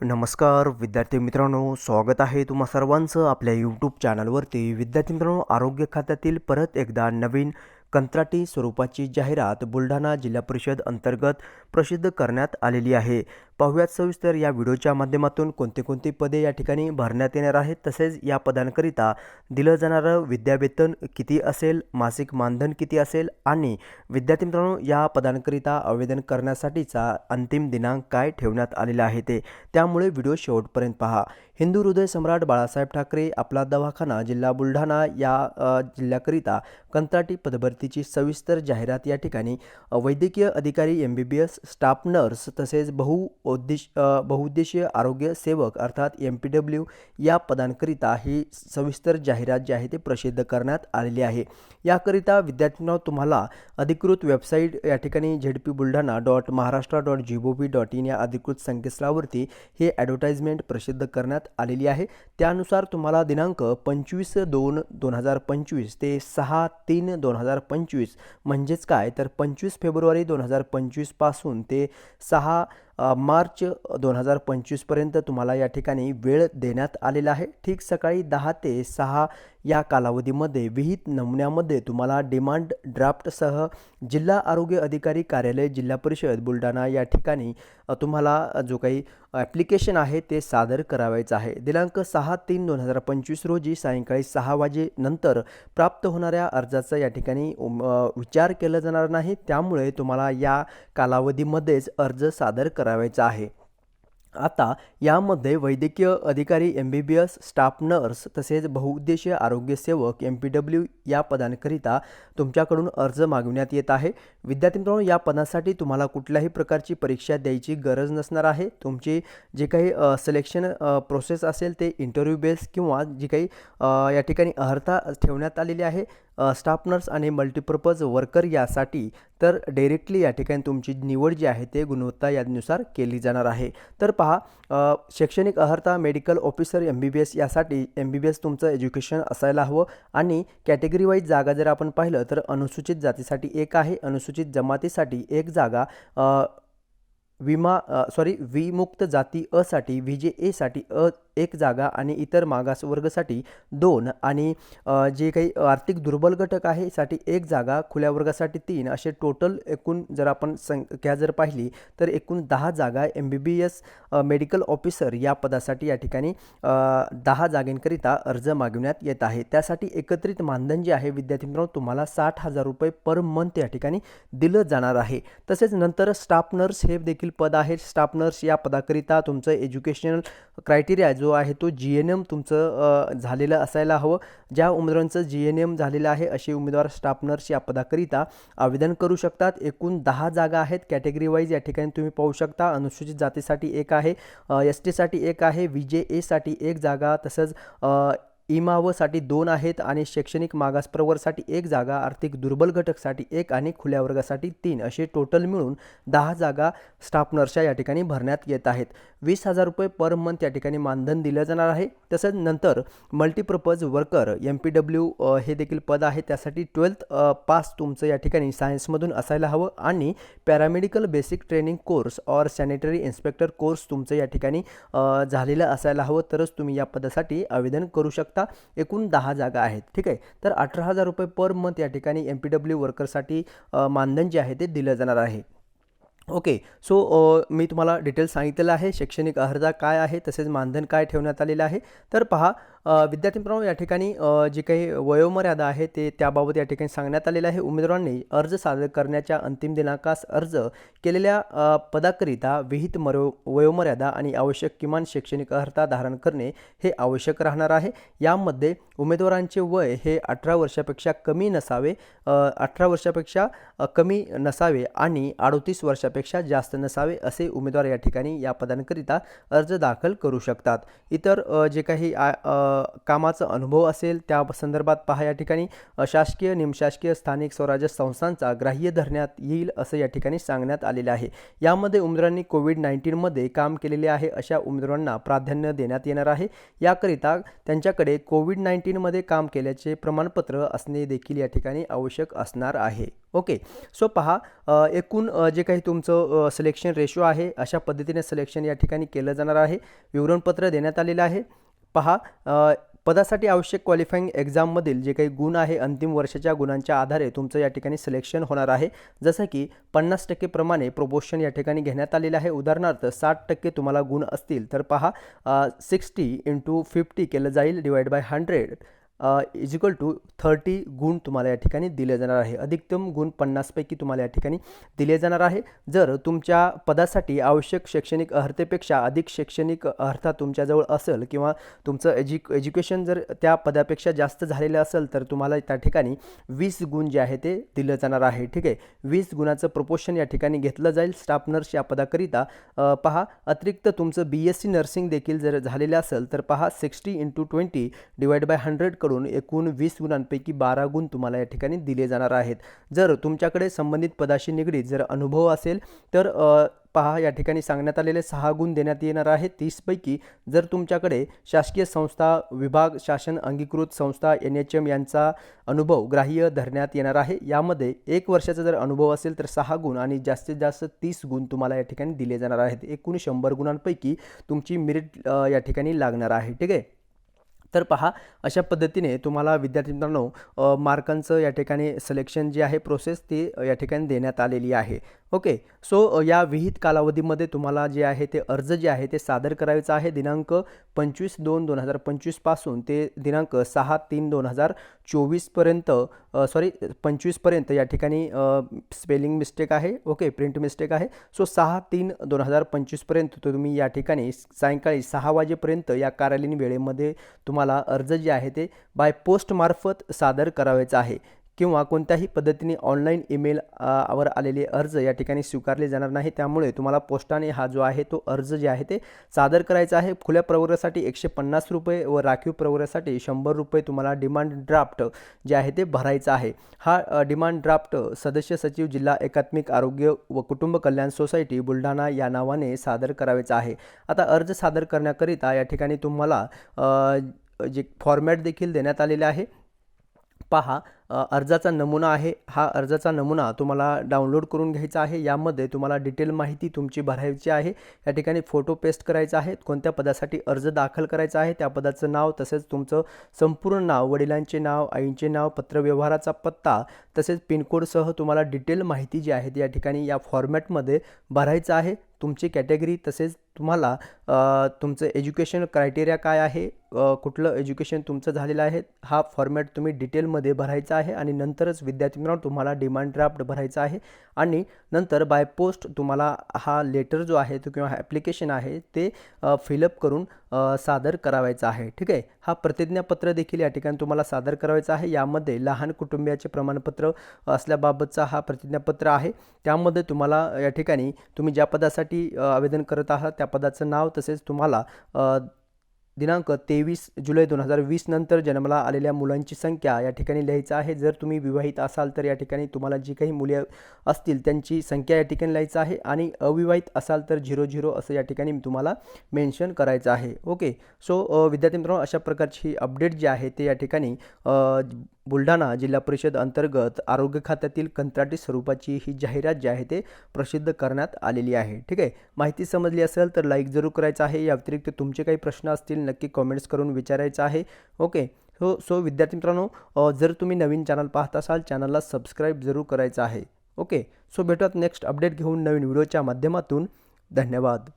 नमस्कार विद्यार्थी मित्रांनो स्वागत आहे तुम्हा सर्वांचं आपल्या यूट्यूब चॅनलवरती विद्यार्थी मित्रांनो आरोग्य खात्यातील परत एकदा नवीन कंत्राटी स्वरूपाची जाहिरात बुलढाणा जिल्हा परिषद अंतर्गत प्रसिद्ध करण्यात आलेली आहे. पाहुयात सविस्तर या व्हिडिओच्या माध्यमातून कोणते कोणती पदे या ठिकाणी भरण्यात येणार आहेत तसेच या पदांकरिता दिलं जाणारं विद्यावेतन किती असेल मासिक मानधन किती असेल आणि विद्यार्थी मित्रांनो या पदांकरिता आवेदन करण्यासाठीचा अंतिम दिनांक काय ठेवण्यात आलेला आहे ते त्यामुळे व्हिडिओ शेवटपर्यंत पहा. हिंदू हृदय सम्राट बाळासाहेब ठाकरे आपला दवाखाना जिल्हा बुलढाणा या जिल्ह्याकरिता कंत्राटी पदभरतीची सविस्तर जाहिरात या ठिकाणी वैद्यकीय अधिकारी M B B S staff nurse तसेच बहु उद्देश बहुउद्देशीय आरोग्य सेवक अर्थात एम पी डब्ल्यू या पदांकरिता ही सविस्तर जाहिरात जी आहे ते प्रसिद्ध करण्यात आलेली आहे. याकरिता विद्यार्थ्यांना तुम्हाला अधिकृत वेबसाईट या ठिकाणी Z P Buldhana dot Maharashtra dot G O V dot in या अधिकृत संकेतस्थळावरती हे ॲडव्हर्टाइजमेंट प्रसिद्ध करण्यात आलेली आहे. त्यानुसार तुम्हाला दिनांक पंचवीस दोन दोन हजार पंचवीस ते सहा तीन दोन हजार पंचवीस म्हणजेच काय? तर पंचवीस फेब्रुवारी दोन हजार पंचवीसपासून ते सहा मार्च दोन हजार पंचवीसपर्यंत तुम्हाला या ठिकाणी वेळ देण्यात आलेला आहे. ठीक सकाळी दहा ते सहा या कालावधीमध्ये विहित नमुन्यामध्ये तुम्हाला डिमांड ड्राफ्टसह जिल्हा आरोग्य अधिकारी कार्यालय जिल्हा परिषद बुलढाणा या ठिकाणी तुम्हाला जो काही ॲप्लिकेशन आहे ते सादर करावायचं आहे. दिनांक सहा तीन दोन हजार पंचवीस रोजी सायंकाळी सहा वाजेनंतर प्राप्त होणाऱ्या अर्जाचा या ठिकाणी विचार केला जाणार नाही. त्यामुळे तुम्हाला या कालावधीमध्येच अर्ज सादर करावायचा आहे. आता यामध्ये वैद्यकीय अधिकारी M B B S staff nurse तसेच बहुउद्देशीय आरोग्य सेवक एम पी डब्ल्यू या पदांकरिता तुमच्याकडून अर्ज मागविण्यात येत आहे. विद्यार्थी मित्रांनो या पदासाठी तुम्हाला कुठल्याही प्रकारची परीक्षा द्यायची गरज नसणार आहे. तुमची जे काही सिलेक्शन प्रोसेस असेल ते इंटरव्ह्यू बेस किंवा जी काही या ठिकाणी अर्हता ठेवण्यात आलेली आहे. स्टाफ नर्स आणि मल्टीपर्पज वर्कर यासाठी तर डायरेक्टली या ठिकाणी तुमची निवड जी आहे ते गुणवत्ता यानुसार केली जाणार आहे. तर पहा शैक्षणिक अर्हता medical officer M B B S यासाठी एम बी बी एस तुमचं एज्युकेशन असायला हवं आणि कॅटेगरी वाईज जागा जर आपण पाहिलं तर अनुसूचित जातीसाठी एक आहे अनुसूचित जमातीसाठी एक जागा विमा सॉरी विमुक्त जाती असाठी व्ही जे एसाठी अ एक जागा आणि इतर मागास वर्गासाठी दोन आणि जे काही आर्थिक दुर्बल घटक आहे साठी एक जागा खुल्या वर्गासाठी तीन असे टोटल एकूण जर आपण संख्या जर पाहिली तर एकूण दहा जागा M B B S medical officer या पदासाठी या ठिकाणी दहा जागेंकरिता अर्ज मागवण्यात येत आहे. त्यासाठी एकत्रित मानधन जे आहे विद्यार्थी मित्रांनो तुम्हाला साठ हजार रुपये पर मंथ या ठिकाणी दिलं जाणार आहे. तसेच नंतर स्टाफ नर्स हे देखील पद आहे. स्टाफ नर्स या पदाकरिता तुमचं एज्युकेशनल क्रायटेरिया जो आहे तो जी एन एम तुमचं झालेलं असायला हवं. ज्या उमेदवारांचं जी एन एम झालेलं आहे असे उमेदवार स्टाफ नर्स या पदाकरिता आवेदन करू शकतात. एकूण दहा जागा आहेत. कॅटेगरी वाईज या ठिकाणी तुम्ही पाहू शकता. अनुसूचित जातीसाठी एक आहे एस टीसाठी एक आहे व्ही जे एसाठी एक जागा तसंच इमावसाठी दोन आहेत आणि शैक्षणिक मागास प्रवरसाठी एक जागा आर्थिक दुर्बल घटकसाठी एक आणि खुल्या वर्गासाठी तीन असे टोटल मिळून दहा जागा स्टाफ नर्सच्या या ठिकाणी भरण्यात येत आहेत. वीस हजार रुपये पर मंथ या ठिकाणी मानधन दिलं जाणार आहे. तसंच नंतर multipurpose worker M P W हे देखील पद आहे. त्यासाठी ट्वेल्थ पास तुमचं या ठिकाणी सायन्समधून असायला हवं. आणि paramedical basic training course or sanitary inspector course तुमचं या ठिकाणी झालेलं असायला हवं. तरच तुम्ही या पदासाठी आवेदन करू शकता. एकूण दहा जागा आहेत. ठीक आहे? तर अठरा हजार रुपये पर मंथ या ठिकाणी एम पी डब्ल्यू वर्करसाठी मानधन जे आहे ते दिलं जाणार आहे. ओके सो मी तुम्हाला डिटेल्स सांगितलेलं आहे शैक्षणिक अर्हता काय आहे तसेच मानधन काय ठेवण्यात आलेलं आहे. तर पहा विद्यार्थी मित्रांनो या ठिकाणी जे काही वयोमर्यादा आहे ते त्याबाबत या ठिकाणी सांगण्यात आलेलं आहे. उमेदवारांनी अर्ज सादर करण्याच्या अंतिम दिनांकास अर्ज केलेल्या पदाकरिता विहित मरो वयोमर्यादा आणि आवश्यक किमान शैक्षणिक अर्हता धारण करणे हे आवश्यक राहणार आहे. यामध्ये उमेदवारांचे वय हे अठरा वर्षापेक्षा कमी नसावे अठरा वर्षापेक्षा कमी नसावे आणि अडोतीस वर्षापेक्षा जास्त नसावे असे उमेदवार या ठिकाणी या पदांकरिता अर्ज दाखल करू शकतात. इतर जे काही आ- कामाचा अनुभव असेल त्या संदर्भात पहा या ठिकाणी. शासकीय निमशासकीय स्थानिक स्वराज्य संस्थांचा ग्राह्य धरण्यात येईल असं या ठिकाणी सांगण्यात आलेलं आहे. यामध्ये उमेदवारांनी कोविड नाईन्टीनमध्ये काम केलेले आहे अशा उमेदवारांना प्राधान्य देण्यात येणार आहे. याकरिता त्यांच्याकडे कोविड नाईन्टीनमध्ये काम केल्याचे प्रमाणपत्र असणे देखील या ठिकाणी आवश्यक असणार आहे. ओके. सो पहा एकूण जे काही तुमचं सिलेक्शन रेशो आहे अशा पद्धतीने सिलेक्शन या ठिकाणी केलं जाणार आहे. विवरणपत्र देण्यात आलेलं आहे. पहा पदासाठी आवश्यक क्वालिफाईंग एक्झाममधील जे काही गुण आहे अंतिम वर्षाच्या गुणांच्या आधारे तुमचं या ठिकाणी सिलेक्शन होणार आहे. जसं की पन्नास टक्के प्रमाणे या ठिकाणी घेण्यात आलेलं आहे. उदाहरणार्थ साठ टक्के तुम्हाला गुण असतील तर पहा सिक्स्टी इंटू फिफ्टी केलं जाईल divide by hundred is equal to thirty गुण तुम्हाला या ठिकाणी दिले जाणार आहे. अधिकतम गुण पन्नासपैकी तुम्हाला या ठिकाणी दिले जाणार आहे. जर तुमच्या पदासाठी आवश्यक शैक्षणिक अर्हतेपेक्षा अधिक शैक्षणिक अर्हता तुमच्याजवळ असेल किंवा तुमचं एज्यु एज्युकेशन जर त्या पदापेक्षा जास्त झालेलं असेल तर तुम्हाला त्या ठिकाणी वीस गुण जे आहे ते दिलं जाणार आहे. ठीक आहे? वीस गुणाचं प्रपोशन या ठिकाणी घेतलं जाईल स्टाफ नर्स या पदाकरिता. पहा अतिरिक्त तुमचं बी एस सी नर्सिंग देखील जर झालेलं असेल तर पहा sixty into twenty divide by hundred कडून एकूण वीस गुणांपैकी बारा गुण तुम्हाला या ठिकाणी दिले जाणार आहेत. जर तुमच्याकडे संबंधित पदाशी निगडीत जर अनुभव असेल तर पहा या ठिकाणी सांगण्यात आलेले सहा गुण देण्यात येणार आहेत. तीसपैकी जर तुमच्याकडे शासकीय संस्था विभाग शासन अंगीकृत संस्था एन एच एम यांचा अनुभव ग्राह्य धरण्यात येणार आहे. यामध्ये एक वर्षाचा जर अनुभव असेल तर सहा गुण आणि जास्तीत जास्त तीस गुण तुम्हाला या ठिकाणी दिले जाणार आहेत. एकूण शंभर गुणांपैकी तुमची मेरिट या ठिकाणी लागणार आहे. ठीक आहे? तर पहा अशा पद्धतीने तुम्हाला विद्यार्थी मित्रांनो मार्कांचं या ठिकाणी सिलेक्शन जे आहे प्रोसेस ती या ठिकाणी देण्यात आलेली आहे. ओके सो या विहित कालावधीमध्ये तुम्हाला जे आहे ते अर्ज जे आहे ते सादर करायचं आहे दिनांक पंचवीस दोन दोन हजार पंचवीसपासून ते दिनांक सहा तीन दोन हजार चोवीसपर्यंत सॉरी पंचवीसपर्यंत या ठिकाणी स्पेलिंग मिस्टेक आहे. ओके प्रिंट मिस्टेक आहे. सो सहा तीन दोन हजार पंचवीसपर्यंत तुम्ही या ठिकाणी सायंकाळी सहा वाजेपर्यंत या कार्यालयीन वेळेमध्ये तुम्हाला अर्ज जे आहे ते बाय पोस्टमार्फत सादर करावायचा आहे. किंवा कोणत्याही पद्धतीने ऑनलाईन ईमेल वर आलेले अर्ज या ठिकाणी स्वीकारले जाणार नाही. त्यामुळे तुम्हाला पोस्टाने हा जो आहे तो अर्ज जे आहे ते सादर करायचा आहे. खुल्या प्रवर्गासाठी एकशे पन्नास रुपये व राखीव प्रवर्गासाठी शंभर रुपये तुम्हाला डिमांड ड्राफ्ट जे आहे ते भरायचं आहे. हा डिमांड ड्राफ्ट सदस्य सचिव जिल्हा एकात्मिक आरोग्य व कुटुंब कल्याण सोसायटी बुलढाणा या नावाने सादर करावायचा आहे. आता अर्ज सादर करण्याकरिता या ठिकाणी तुम्हाला जे फॉर्मॅट देखील देण्यात आलेले आहे. पहा अर्जाचा नमुना आहे. हा अर्जाचा नमुना तुम्हाला डाउनलोड करून घ्यायचा आहे. यामध्ये तुम्हाला डिटेल माहिती तुमची भरायची आहे. या ठिकाणी फोटो पेस्ट करायचा आहे. कोणत्या पदासाठी अर्ज दाखल करायचा आहे त्या पदाचं नाव तसेच तुमचं संपूर्ण नाव वडिलांचे नाव आईंचे नाव पत्रव्यवहाराचा पत्ता तसेच पिनकोडसह तुम्हाला डिटेल माहिती जी आहे ती या ठिकाणी या फॉर्मॅटमध्ये भरायचं आहे. तुमची कॅटेगरी तसेच तुम्हाला तुमचं एज्युकेशन क्रायटेरिया काय आहे? कुठलं एज्युकेशन तुमचं झालेलं आहे? हा फॉर्मॅट तुम्ही डिटेलमध्ये भरायचा आहे आणि नंतरच विद्यार्थी मित्रांनो तुम्हाला डिमांड ड्राफ्ट भरायचा आहे आणि नंतर बाय पोस्ट तुम्हाला हा लेटर जो आहे तो किंवा ॲप्लिकेशन आहे ते फिलअप करून सादर करावायचा आहे. ठीक आहे? हा प्रतिज्ञापत्र देखील या ठिकाणी तुम्हाला सादर करावायचा आहे. यामध्ये लहान कुटुंबियाचे प्रमाणपत्र असल्याबाबतचा हा प्रतिज्ञापत्र आहे. त्यामध्ये तुम्हाला या ठिकाणी तुम्ही ज्या पदासाठी आवेदन करत आहात त्या पदाचं नाव तसेच तुम्हाला दिनांक तेवीस जुलै दोन हजार वीस नंतर जन्माला आलेल्या मुलांची संख्या या ठिकाणी लिहायचं आहे. जर तुम्ही विवाहित असाल तर या ठिकाणी तुम्हाला जी काही मुले असतील त्यांची संख्या या ठिकाणी लिहायचं आहे आणि अविवाहित असाल तर झिरो झिरो असं या ठिकाणी तुम्हाला मेन्शन करायचं आहे. ओके. सो विद्यार्थी मित्रांनो अशा प्रकारची अपडेट जी आहे ते या ठिकाणी बुलढाणा जिल्हा परिषद अंतर्गत आरोग्य खात्यातील कंत्राटी स्वरूपाची ही जाहिरात जी आहे ते प्रसिद्ध करण्यात आलेली आहे. ठीक आहे? माहिती समजली असेल तर लाईक जरूर करायचं आहे. या व्यतिरिक्त तुमचे काही प्रश्न असतील नक्की कॉमेंट्स करून विचारायचं आहे. ओके सो सो विद्यार्थी मित्रांनो जर तुम्ही नवीन चॅनल पाहत असाल चॅनलला सबस्क्राईब जरूर करायचं आहे. ओके सो भेटूयात नेक्स्ट अपडेट घेऊन नवीन व्हिडिओच्या माध्यमातून. धन्यवाद.